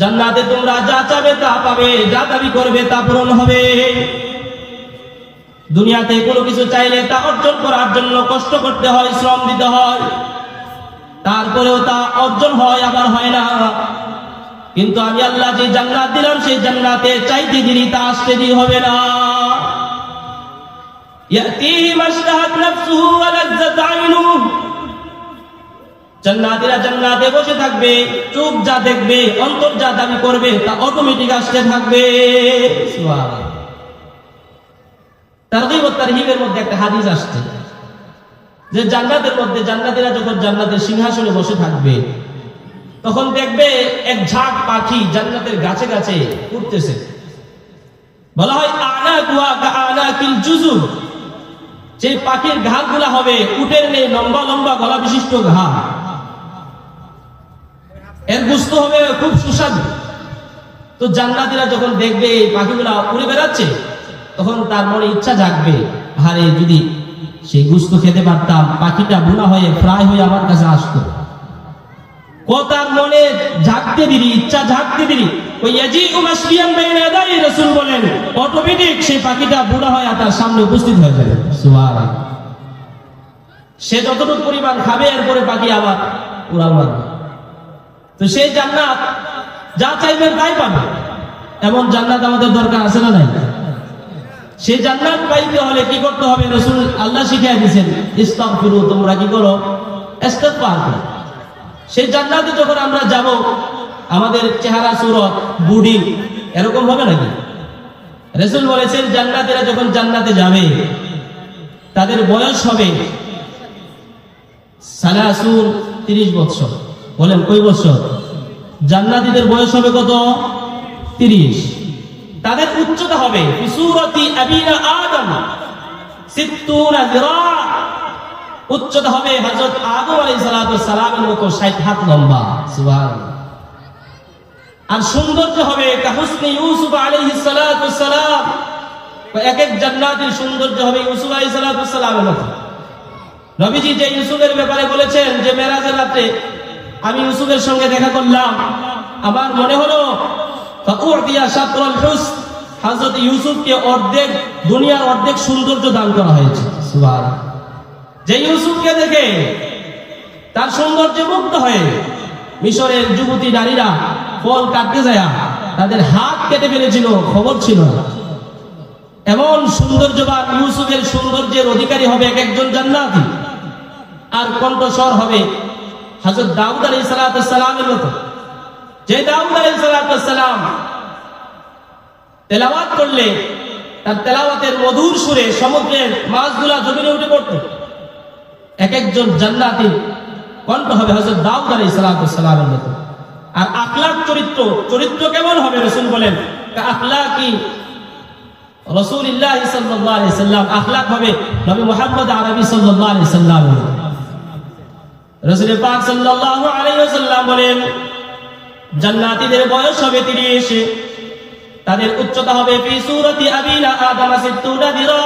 জান্নাতে তোমরা যা চাবে তা পাবে যা দাবি করবে তা পূরণ হবে দুনিয়াতে কোনো কিছু চাইলে তা অর্জন করার জন্য কষ্ট করতে হয় শ্রম দিতে হয় তারপরেও তা অর্জন হয় আবার হয় না কিন্তু আমি আল্লাহ যে জান্নাত দিলাম সেই জান্নাতে চাইতে দিলি তা আসতে দিই হবে না يأتيه ما اشتهت نفسه ولذت عينه জান্নাতীরা জান্নাতে বসে থাকবে চোখ যা দেখবে, অন্তর যা দাবি করবে, তা অটোমেটিক আসতে থাকবে। তারহিবের মধ্যে একটা হাদিস আসছে, যে জান্নাতের মধ্যে জান্নাতীরা যখন জান্নাতের সিংহাসনে বসে থাকবে, তখন দেখবে এক ঝাঁক পাখি জান্নাতের গাছে গাছে উঠতেছে। বলা হয়, আনা কুয়া আনা কিল জুজুর। যে পাখির ঘাড়গুলা হবে, উটের নেই লম্বা লম্বা গলা বিশিষ্ট ঘাড় এর গুস্ত হবে খুব সুস্বাদু। তো জান্নাতীরা যখন দেখবে এই পাখিগুলা উড়ে বেড়াচ্ছে, তখন তার মনে ইচ্ছা জাগবে, আরে যদি সেই গুস্ত খেতে পারতাম, পাখিটা বুনা হয়ে ফ্রাই হয়ে আমার কাছে আসতো। কথার মনে ঝাঁকতে দিলি ইচ্ছা ঝাঁকতে দিলি ওই ইয়াজি উমাসলিয়ান বাইনা দাই রাসূল বলেন, অটোমেটিক সেই পাখিটা বুড়া হয়ে তার সামনে উপস্থিত হয়ে যাবে। সুবহানাল্লাহ। সে যতটুকু পরিমাণ খাবে, এরপরে পাখি আবার উড়াল মারবে। তো সেই জান্নাত যা চাইবেন তাই পাবে। এমন জান্নাত আমাদের দরকার আছে না নাই? সেই জান্নাত পাইতে হলে কি করতে হবে? রসুল আল্লাহ শিখিয়ে দিয়েছেন, ইস্তাগফিরু, তোমরা কি করো? করো। সেই জান্নাতে যখন আমরা যাব, আমাদের চেহারা, সুরত, বুড়ি, এরকম হবে নাকি? রসুল বলেছেন, জান্নাতেরা যখন জান্নাতে যাবে, তাদের বয়স হবে সালাসুর তিরিশ বছর বলেন, কই বছর? জান্নাতীদের বয়স হবে কত? তিরিশ। তাদের উচ্চতা হবে আদম উচ্চতা হবে হযরত আদম আলাইহিস সালাতু সালামের মতো 60 হাত লম্বা। সুবহানাল্লাহ। আর সৌন্দর্য হবে কাহুসনি ইউসুফ আলাইহিস সালাতু সালাম। এক এক জান্নাতের সৌন্দর্য হবে ইউসুফ আলাইহিস সালাতু সালামের মতো। নবীজি যে ইউসুফের ব্যাপারে বলেছেন যে মেরাজের রাতে আমি ইউসুফের সঙ্গে দেখা করলাম। আমার মনে হলো হুস ইউসুফকে অর্ধেক, দুনিয়ার অর্ধেক সৌন্দর্য দান করা হয়েছে। যে ইউসুফকে দেখে তার সৌন্দর্যে মুগ্ধ হয়ে মিশরের যুবতী নারীরা ফল কাটতে যায় তাদের হাত কেটে ফেলেছিল, খবর ছিল এমন সৌন্দর্যবান ইউসুফের সৌন্দর্যের অধিকারী হবে এক একজন জান্নাতি, আর কণ্ঠস্বর হবে হযরত দাউদ আলাইহিস সালামের মতো। যে দাউদ আলাইহিস সালাম তেলাওয়াত করলে, তার তেলাওয়াতের মধুর সুরে সমুদ্রের মাছগুলা জমিনে উঠে পড়তো। এক একজন জান্নাতি কণ্ঠ হবে হযরত দাউদ আলাইহিস সালামের মতো। আর আখলাক চরিত্র চরিত্র কেমন হবে রাসূল বলেন? আখলাকি কি সাল্লাল্লাহু আলাইহি সাল্লাম। আখলাক হবে নবী মুহাম্মদ আরবি আলাইহি সাল্লাম রাসূল পাক সাল্লাল্লাহু আলাইহি ওয়াসাল্লাম বলেন, জান্নাতীদের বয়স হবে 30 তাদের উচ্চতা হবে ফি সূরাতি আবিনা আদম 60 দিরা।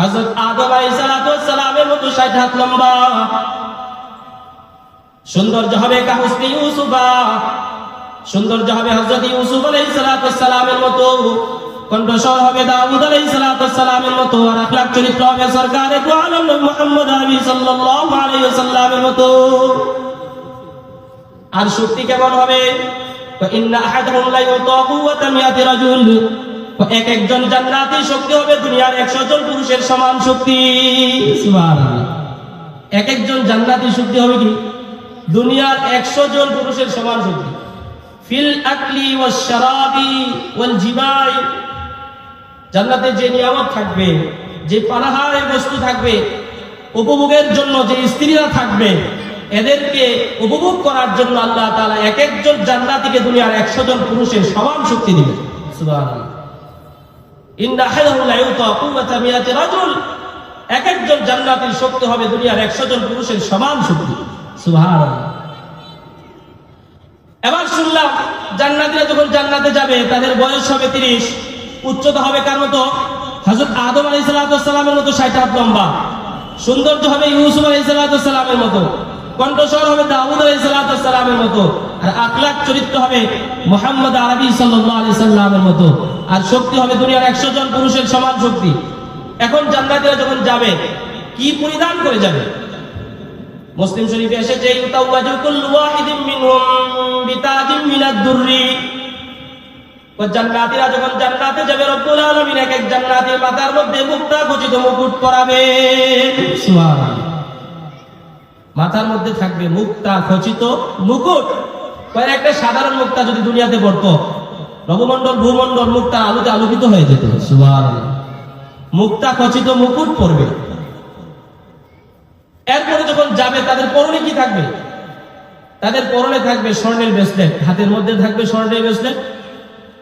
হযরত আদম আলাইহিস সালাতু ওয়াস মতো 60 হাত লম্বা। সৌন্দর্য হবে কাহুসনি ইউসুফা। সৌন্দর্য হবে হযরত ইউসুফ আলাইহিস সালাতু ওয়াস সালামের মতো। কণ্ঠস্বর হবে দাউদ আলাইহিস সালামের মতো, আর আখলাক চরিত্র হবে সরকারে দু আলম মুহাম্মদ আরবি সাল্লাল্লাহু আলাইহি ওয়াসাল্লামের মতো। আর শক্তি কেমন হবে? ইন্না আহাদাহুম লা ইউতা কুওয়াতাম ইয়াতি রাজুল। এক একজন জান্নাতি শক্তি হবে দুনিয়ার 100 জন পুরুষের সমান শক্তি। এক একজন জান্নাতি শক্তি হবে কি? দুনিয়ার 100 জন পুরুষের সমান শক্তি। ফিল আকলি ওয়াস শারাবি ওয়াল জিমাই জান্নাতে যে নিয়ামত থাকবে, যে পানাহারের বস্তু থাকবে, উপভোগের জন্য যে স্ত্রীরা থাকবে, এদেরকে উপভোগ করার জন্য আল্লাহ তাআলা এক একজন জান্নাতীকে দুনিয়ার 100 জন পুরুষের সমান শক্তি দিবে এক একজন জান্নাতীর শক্তি হবে দুনিয়ার 100 জন পুরুষের সমান শক্তি। সুবহানাল্লাহ। এবার শুনলাম জান্নাতীরা যখন জান্নাতে যাবে, তাদের বয়স হবে 30 উচ্চতা হবে কার মতো? হযরত আদম আলাইহিস সালামের মতো 60 হাত লম্বা। সৌন্দর্য হবে ইউসুফ আলাইহিস সালামের মতো। কণ্ঠস্বর হবে দাউদ আলাইহিস সালামের মতো। আর আখলাক চরিত্র হবে মোহাম্মদ আরবি আলাইহি সাল্লামের মতো। আর শক্তি হবে দুনিয়ার একশো জন পুরুষের সমান শক্তি। এখন জান্নাতীরা যখন যাবে, কি পরিধান করে যাবে? মুসলিম শরীফে এসেছে জান্নাতীরা যখন জান্নাতে যাবে, রব্বুল আলামিন এক এক জান্নাতীর মাথার মধ্যে মুক্তা খচিত মুকুট পরাবে। মাথার মধ্যে থাকবে মুক্তা খচিত মুকুট। কয়ের একটা সাধারণ মুক্তা যদি দুনিয়াতে পড়তো নবমণ্ডল, ভূমণ্ডল মুক্তা আলোতে আলোকিত হয়ে যেত। সুবহানাল্লাহ। মুক্তা খচিত মুকুট পরবে। এরপরে যখন যাবে, তাদের পরনে কি থাকবে? তাদের পরনে থাকবে স্বর্ণের ব্রেসলেট। হাতের মধ্যে থাকবে স্বর্ণের ব্রেসলেট।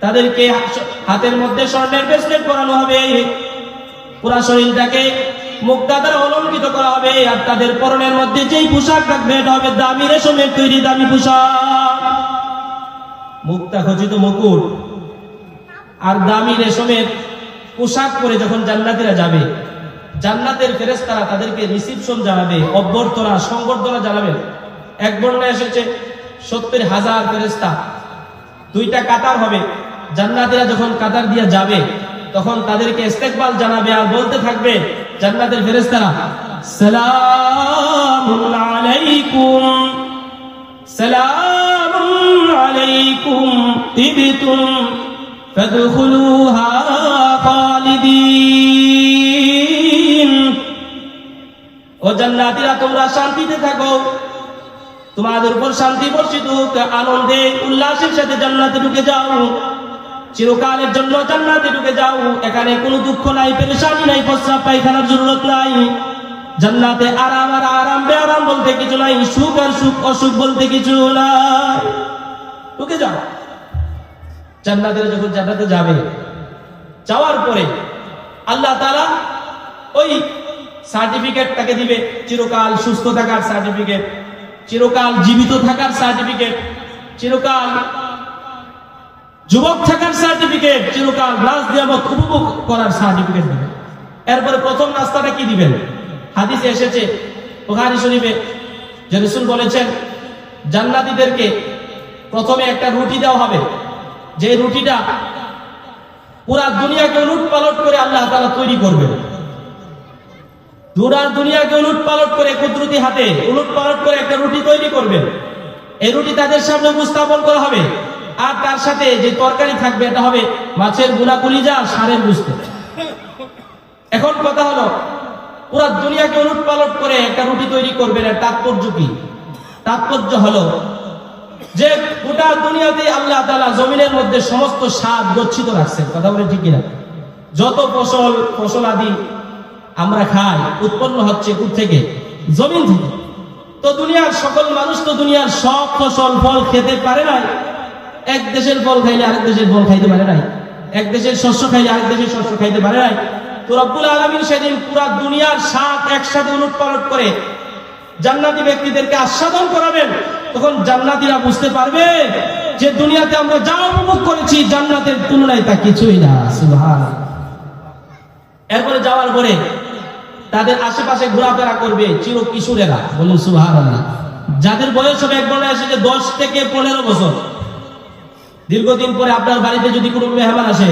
তাদেরকে হাতের মধ্যে স্বর্ণের ব্রেসলেট পরানো হবে। পুরা শরীরটাকে মুক্তা দ্বারা অলঙ্কিত করা হবে। আর তাদের পরনের মধ্যে যেই পোশাক থাকবে এটা হবে দামি রেশমের তৈরি দামি পোশাক। মুক্তা খচিত মুকুট। আর দামি রেশমের পোশাক পরে যখন জান্নাতীরা যাবে, জান্নাতের ফেরেশতারা তাদেরকে রিসিপশন জানাবে, অভ্যর্থনা, সংবর্ধনা জানাবে এক বর্ণায় এসেছে, সত্তর হাজার ফেরেশতা, দুইটা কাতার হবে। জান্নাতীরা যখন কাতার দিয়ে যাবে, তখন তাদেরকে ইস্তেকবাল জানাবে আর বলতে থাকবে, জান্নাতের ফেরেশতারা সালামুন আলাইকুম সালামুন আলাইকুম, তিবতুম, ফাদখুলুহা খালিদিন। ও জান্নাতীরা, তোমরা শান্তিতে থাকো। তোমাদের উপর শান্তি বর্ষিত হোক, আনন্দে, উল্লাসের সাথে জান্নাতে ঢুকে যাও। চিরকালের জন্য জান্নাতে ঢুকে যাও। এখানে কোনো দুঃখ নাই, পেরেশানি নাই, প্রস্রাব পায়খানার জরুরত নাই। জান্নাতে আরাম আর আরাম, বেআরাম বলতে কিছু নাই, সুখ আর সুখ, অসুখ বলতে কিছু নাই। ঢুকে যাও। জান্নাতের যখন জান্নাতে যাবে, যাওয়ার পরে আল্লাহ তাআলা ওই সার্টিফিকেট তাকে দিবে, চিরকাল সুস্থ থাকার সার্টিফিকেট চিরকাল জীবিত থাকার সার্টিফিকেট চিরকাল যুবক থাকার সার্টিফিকেট চিরকাল রাজ নিয়ামত উপভোগ করার সার্টিফিকেট দিবে। এরপরে প্রথম নাস্তাটা কি দিবেন? হাদিসে এসেছে, বুখারী শরীফে যে রাসূল বলেছেন, জান্নাতীদেরকে প্রথমে একটা রুটি দেওয়া হবে। যে রুটিটা পুরা দুনিয়াকে উলট পালট করে আল্লাহ তাআলা তৈরি করবে দুরার দুনিয়াকে উলট পালট করে কুদরতি হাতে উলট পালট করে একটা রুটি তৈরি করবেন। এই রুটি তাদের সামনে উপস্থাপন করা হবে। আর তার সাথে যে তরকারি থাকবে, এটা হবে মাছেরগুলা কুলিজা আর সারের বুঝতে এখন কথা হলো, পুরা দুনিয়াকে উলট পালট করে একটা রুটি তৈরি করবেন এর তাৎপর্য কি? তাৎপর্য হলো যে গোটা দুনিয়াতে আল্লাহ তালা জমিনের মধ্যে সমস্ত স্বাদ গচ্ছিত রাখছেন। কথা বলে ঠিক কিনা? যত ফসল ফসল আদি আমরা খাই, উৎপন্ন হচ্ছে কোথ থেকে? জমিন থেকে। তো দুনিয়ার সকল মানুষ তো দুনিয়ার সব ফসল, ফল খেতে পারে নাই। এক দেশের ফল খাইলে আরেক দেশের ফল খাইতে পারে নাই। এক দেশের শস্য খাইলে আরেক দেশের শস্য খাইতে পারে নাই। তো রব্বুল আলমিন সেদিন পুরা দুনিয়ার স্বাদ একসাথে পালট করে জান্নাতি ব্যক্তিদেরকে আস্বাদন করাবেন। তখন জান্নাতিরা বুঝতে পারবে যে দুনিয়াতে আমরা যা উপভোগ করেছি জান্নাতের তুলনায় তা কিছুই না। এরপরে যাওয়ার পরে তাদের আশেপাশে ঘোরাফেরা করবে চির কিশোরেরা বলুন সুহার যাদের বয়স হবে এক বলে আসে যে দশ থেকে পনেরো বছর। দীর্ঘদিন পরে আপনার বাড়িতে যদি কোনো মেহমান আসে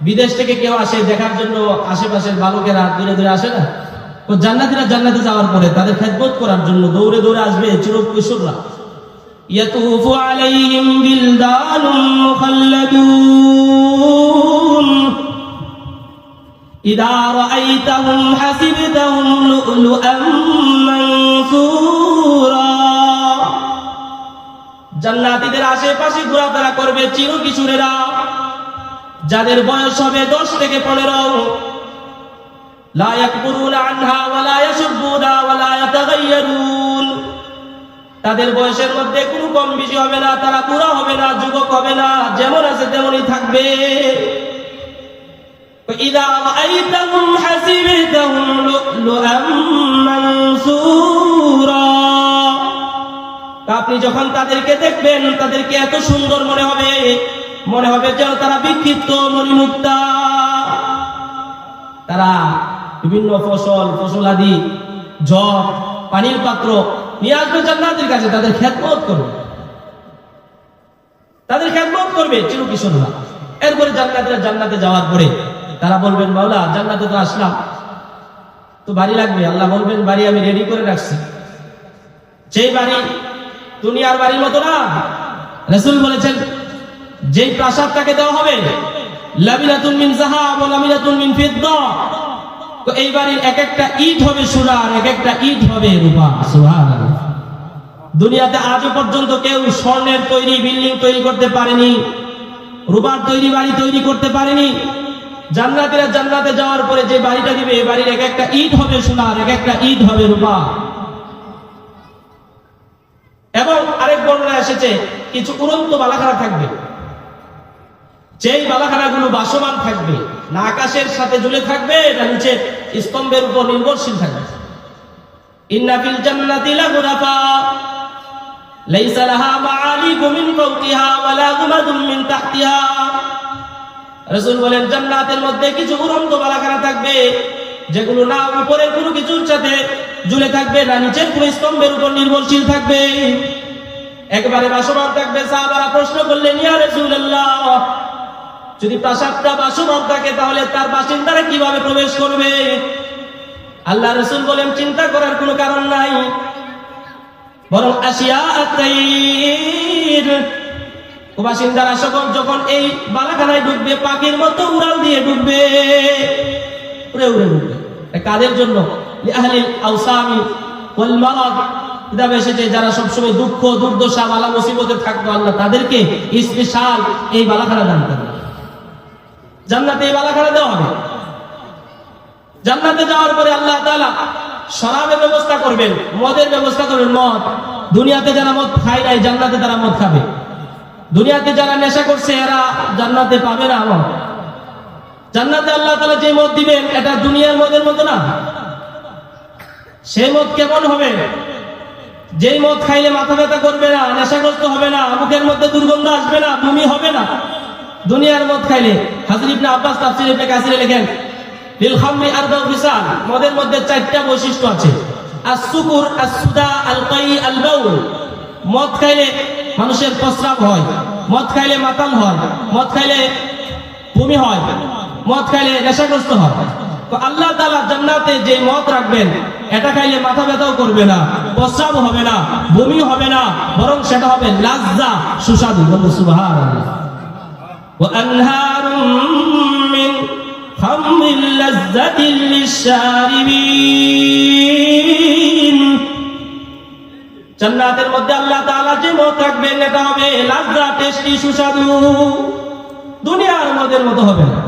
বিদেশ থেকে কেউ আসে দেখার জন্য আশেপাশের বালকেরা দূরে দূরে আসে না তো জান্নাতিরা জান্নাতে যাওয়ার পরে তাদের খেদমত করার জন্য দৌড়ে দৌড়ে আসবে চির কিশোররা يطوف عليهم بلدان مخلدون إذا رأيتهم حسبتهم لؤلؤا منثورا জান্নাতীদের আশেপাশে ঘোরাফেরা করবে চির কিশোরেরা যাদের বয়স হবে দশ থেকে পনেরো لا يكبرون عنها ولا يشربون ولا يتغيرون তাদের বয়সের মধ্যে কোনো কম বেশি হবে না তারা বুড়া হবে না যুবক হবে না যেমন আছে তেমনই থাকবে إذا رأيتهم حسبتهم لؤلؤا منثورا আপনি যখন তাদেরকে দেখবেন, তাদেরকে এত সুন্দর মনে হবে। মনে হবে যেন তারা বিক্ষিপ্ত মণিমুক্তা। তারা বিভিন্ন ফসল ফসল আদি জল পানির পাত্র নিয়ে আসবে জান্নাতের কাছে। তাদের খেদমত করবে। তাদের খেদমত করবে চিরু কিশোররা এরপরে জান্নাতের জান্নাতে যাওয়ার পরে তারা বলবেন, মাওলা, জান্নাতে তো আসলাম। তো বাড়ি লাগবে? আল্লাহ বলবেন, বাড়ি আমি রেডি করে রাখছি। যেই বাড়ি দুনিয়ার বাড়ির মতো না। রসুল বলেছেন, যেই প্রাসাদ তাকে দেওয়া হবে মিন মিন তো এই বাড়ির এক একটা ইট হবে এক একটা ইট হবে দুনিয়াতে আজও পর্যন্ত কেউ স্বর্ণের তৈরি, বিল্ডিং তৈরি করতে পারেনি তৈরি বাড়ি তৈরি করতে পারেনি। জান্নাতীরা জান্নাতে যাওয়ার পরে যে বাড়িটা দিবে এই বাড়ির এক একটা ইট হবে সোনার এক একটা ইট হবে রূপা। কিছু উড়ন্ত বালাখানা থাকবে। যেই বালাখানাগুলো বাসমান থাকবে, না আকাশের সাথে ঝুলে থাকবে না নিচে স্তম্ভের উপর নির্ভরশীল থাকবে। বলেন, জান্নাতের মধ্যে কিছু উড়ন্ত বালাখানা থাকবে, যেগুলো না উপরের কোনো কিছুর সাথে ঝুলে থাকবে, না নিচের কোনো স্তম্ভের উপর নির্ভরশীল থাকবে। একবারে বাসমান থাকবে, সাহাবারা প্রশ্ন করলেন, ইয়া রাসূলুল্লাহ, যদি প্রাসাদটা বাসমান থাকে, তাহলে তার বাসিন্দারা কীভাবে প্রবেশ করবে? আল্লাহ রসুল বলেন, চিন্তা করার কোনো কারণ নাই। বরং আসিয়া বাসিন্দারা সকল যখন এই বালাখানায় ঢুকবে পাখির মতো উড়াল দিয়ে ঢুকবে উড়ে উড়ে ঢুকবে কাদের জন্য? লিআহলিল আওসামি ওয়াল মারাদ। কিতাবে এসেছে যারা সবসময় দুঃখ, দুর্দশা বালা মুসিবতে থাকতো, আল্লাহ তাদেরকে স্পেশাল এই বালাখানা দান করবে। জান্নাতে এই বালাখানা দেওয়া হবে। জান্নাতে যাওয়ার পরে আল্লাহ তাআলা শরাবের ব্যবস্থা করবেন, মদের ব্যবস্থা করবেন, মদ। দুনিয়াতে যারা মদ খায় নাই, জান্নাতে তারা মদ খাবে। দুনিয়াতে যারা নেশা করছে, এরা জান্নাতে পাবে না মদ। জান্নাতে আল্লাহ তাআলা যে মদ দিবেন, এটা দুনিয়ার মদের মতো না। সেই মদ কেমন হবে? যেই মদ খাইলে মাথা ব্যথা করবে না, নেশাগ্রস্ত হবে না, মুখের মধ্যে দুর্গন্ধ আসবে না, বমি হবে না। দুনিয়ার মদ খাইলে হাজির ইবনে আব্বাস তাফসীর ইবনে কাসিরে লেখেন লিল খামরি আরবাউ খিসাল মদের মধ্যে চারটা বৈশিষ্ট্য আছে। আস-সুকুর, আস-সুদা, আল-কাই, আল-বাউল। মদ খাইলে মানুষের প্রস্রাব হয়, মদ খাইলে মাতাল হয়, মদ খাইলে বমি হয়, মদ খাইলে নেশাগ্রস্ত হয়। তো আল্লাহ তাআলা জান্নাতে যে মদ রাখবেন এটা খাইলে মাথা ব্যথাও করবে না প্রস্রাব হবে না বমি হবে না বরং সেটা হবে লাজ্জা সুস্বাদু বলবো সুবহানাল্লাহ وأنهار من خمر لذة للشاربين জান্নাতের মধ্যে আল্লাহ তাআলা যে মত রাখবেন এটা হবে লাজ্জা টেস্টি সুস্বাদু দুনিয়ার মদের মতো হবে না